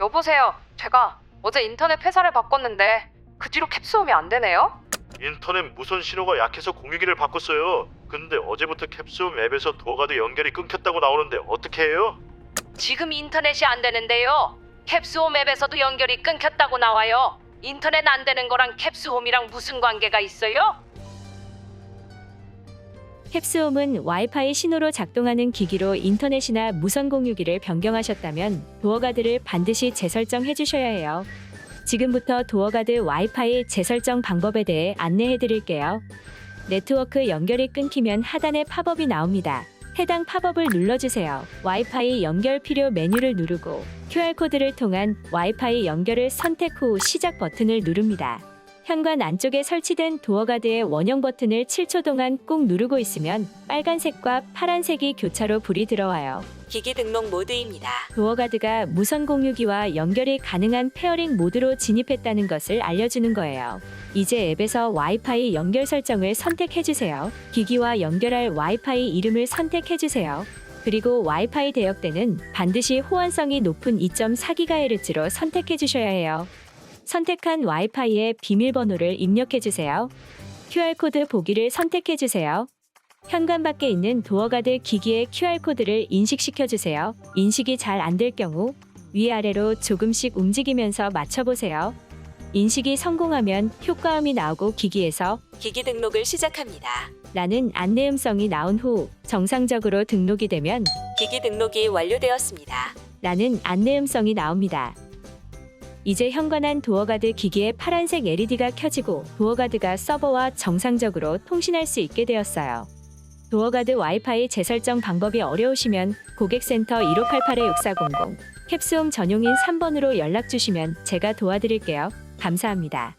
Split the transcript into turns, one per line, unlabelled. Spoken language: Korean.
여보세요. 제가 어제 인터넷 회사를 바꿨는데 그 뒤로 캡스홈이 안 되네요.
인터넷 무선 신호가 약해서 공유기를 바꿨어요. 근데 어제부터 캡슐 앱에서 도어가드 연결이 끊겼다고 나오는데 어떻게 해요?
지금 인터넷이 안 되는데요. 캡스홈 앱에서도 연결이 끊겼다고 나와요. 인터넷 안 되는 거랑 캡스홈이랑 무슨 관계가 있어요?
캡스홈은 와이파이 신호로 작동하는 기기로 인터넷이나 무선 공유기를 변경하셨다면 도어가드를 반드시 재설정해 주셔야 해요. 지금부터 도어가드 와이파이 재설정 방법에 대해 안내해 드릴게요. 네트워크 연결이 끊기면 하단에 팝업이 나옵니다. 해당 팝업을 눌러주세요. 와이파이 연결 필요 메뉴를 누르고 QR코드를 통한 와이파이 연결을 선택 후 시작 버튼을 누릅니다. 현관 안쪽에 설치된 도어가드의 원형 버튼을 7초 동안 꾹 누르고 있으면 빨간색과 파란색이 교차로 불이 들어와요. 기기 등록 모드입니다. 도어가드가 무선 공유기와 연결이 가능한 페어링 모드로 진입했다는 것을 알려주는 거예요. 이제 앱에서 와이파이 연결 설정을 선택해주세요. 기기와 연결할 와이파이 이름을 선택해주세요. 그리고 와이파이 대역대는 반드시 호환성이 높은 2.4GHz로 선택해 주셔야 해요. 선택한 와이파이의 비밀번호를 입력해주세요. QR코드 보기를 선택해주세요. 현관 밖에 있는 도어가드 기기의 QR코드를 인식시켜주세요. 인식이 잘 안 될 경우 위아래로 조금씩 움직이면서 맞춰보세요. 인식이 성공하면 효과음이 나오고 기기에서 기기 등록을 시작합니다. 라는 안내 음성이 나온 후 정상적으로 등록이 되면 기기 등록이 완료되었습니다. 라는 안내 음성이 나옵니다. 이제 현관안 도어가드 기기에 파란색 LED가 켜지고 도어가드가 서버와 정상적으로 통신할 수 있게 되었어요. 도어가드 와이파이 재설정 방법이 어려우시면 고객센터 1588-6400 캡스홈 전용인 3번으로 연락 주시면 제가 도와드릴게요. 감사합니다.